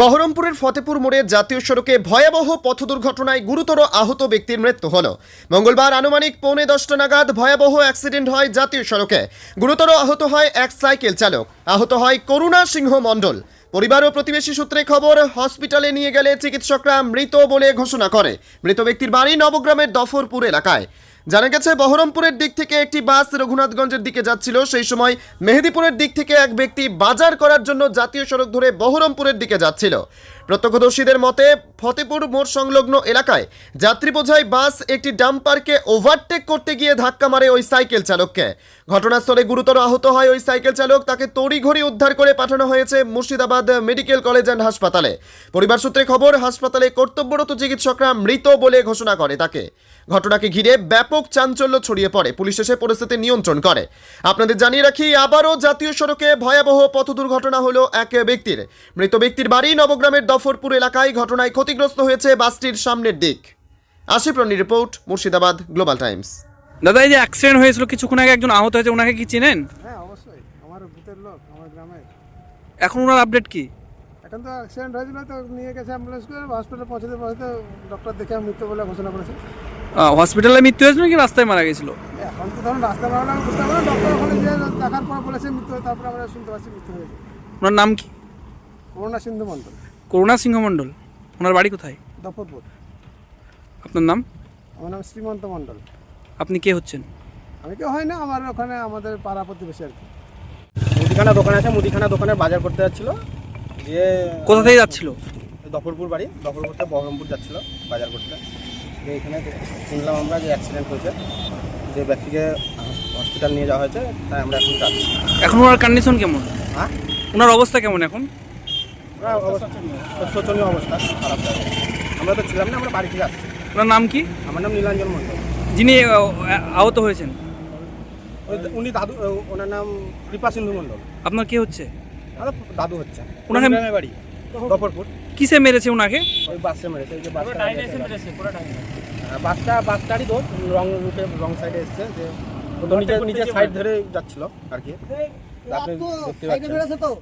বহরমপুরের ফতেপুর মোড়ে জাতীয় সড়কে ভয়াবহ পথ দুর্ঘটনায় গুরুতর আহত ব্যক্তির মৃত্যু হল। মঙ্গলবার আনুমানিক পৌনে দশটা নাগাদ ভয়াবহ অ্যাক্সিডেন্ট হয় জাতীয় সড়কে। গুরুতর আহত হয় এক সাইকেল চালক। আহত হয় করুণা সিংহ মণ্ডল। পরিবার ও প্রতিবেশী সূত্রে খবর, হসপিটালে নিয়ে গেলে চিকিৎসকরা মৃত বলে ঘোষণা করে। মৃত ব্যক্তির বাড়ি নবগ্রামের দফরপুর এলাকায়। জানা গেছে, বহরমপুরের দিক থেকে একটি বাস রঘুনাথগঞ্জের দিকে যাচ্ছিল। সেই সময় মেহেদিপুরের দিক থেকে এক ব্যক্তি বাজার করার জন্য জাতীয় সড়ক ধরে বহরমপুরের দিকে যাচ্ছিল। প্রত্যক্ষদর্শীদের মতে, ফতেপুর মোড় সংলগ্ন এলাকায় যাত্রী বোঝাই বাস একটি ডাম্পারকে ওভারটেক করতে গিয়ে ধাক্কা মারে ওই সাইকেল চালককে। ঘটনাস্থলে গুরুতর আহত হয় ওই সাইকেল চালক। তাকে তড়িঘড়ি উদ্ধার করে পাঠানো হয়েছে মুর্শিদাবাদ মেডিকেল কলেজ অ্যান্ড হাসপাতালে। পরিবার সূত্রে খবর, হাসপাতালে কর্তব্যরত চিকিৎসকরা মৃত বলে ঘোষণা করে তাকে। ঘটনাকে ঘিরে ব্যাপক চাঞ্চল্য ছড়িয়ে পড়ে। পুলিশ এসে পরিস্থিতি নিয়ন্ত্রণ করে। আপনাদের জানিয়ে রাখি, আবারও জাতীয় সড়কে ভয়াবহ পথ দুর্ঘটনা হলো এক ব্যক্তির। মৃত ব্যক্তির বাড়ি নবগ্রামের দফরপুর এলাকায় ঘটনায় ক্ষতিগ্রস্ত হয়েছে বাসটির সামনের দিক। আশিফ রনির রিপোর্ট, মুর্শিদাবাদ, গ্লোবাল টাইমস। দাদা এই যে অ্যাক্সিডেন্ট হয়েছিল কিছুক্ষণ আগে একজন আহত হয়েছে ওনাকে কি চেনেন? হ্যাঁ অবশ্যই। আমার ভূতের লোক আমার গ্রামে এখন ওনার আপডেট কি? এখন তো অ্যাক্সিডেন্ট হয়েছিল তো নিয়ে গেছে অ্যাম্বুলেন্স করে হসপিটালে পৌঁছতে পৌঁছতে ডক্টর দেখে মৃত্যু বলে ঘোষণা করেছে। হসপিটালে মৃত্যু হয়েছিল নাকি রাস্তায় মারা গেছিল? এখন তো ধরুন রাস্তা বেরোলে আমি বুঝতে পারলাম ডক্টর ওখানে গিয়ে দেখার পর বলেছে মৃত্যু হয়েছে, তারপরে আমরা শুনতে পাচ্ছি মৃত্যু হয়েছে। ওনার নাম কি? করোনা সিন্ধু মণ্ডল। করুণা সিংহ মণ্ডল। ওনার বাড়ি কোথায়? দফরপুর আপনার নাম? আমার নাম শ্রীমন্ত মণ্ডল। আপনি কে হচ্ছেন? আমি কেউ হয় না আমার ওখানে আমাদের পাড়া প্রতিবেশী আর কি। মুদিখানা দোকান আছে মুদিখানা দোকানে বাজার করতে যাচ্ছিল। যে কোথা থেকে যাচ্ছিল? দফরপুর বাড়ি দফরপুর থেকে বহরমপুর যাচ্ছিল বাজার করতে। যে এখানে শুনলাম আমরা যে অ্যাক্সিডেন্ট হয়েছে যে ব্যক্তিকে হসপিটাল নিয়ে যাওয়া হয়েছে তাই আমরা এখন যাচ্ছি। এখন ওনার কন্ডিশন কেমন? হ্যাঁ? ওনার অবস্থা কেমন এখন? অবস্থা শোচনীয় অবস্থা খারাপ আমরা তো ছিলাম না আমরা বাড়ি থেকে যাচ্ছি। ওনার নাম কি? আমার নাম নীলাঞ্জন মণ্ডল। যিনি আহত হয়েছেন। উনি দাদু ওনার নাম কৃপা সিন্ধু মণ্ডল। আপনার কে হচ্ছে? দাদু হচ্ছে। ওনাকে বাড়ি দফরপুর কিসে মেরেছে ওনাকে ওই বাসে মেরেছে ওই যে বাসটা হ্যাঁ, বাসটা বাসটারই তো রং রুটে রং সাইডে এসছে যে নিচে নিচে সাইড ধরে যাচ্ছিল আর কি। আপনি দেখতে পাচ্ছেন।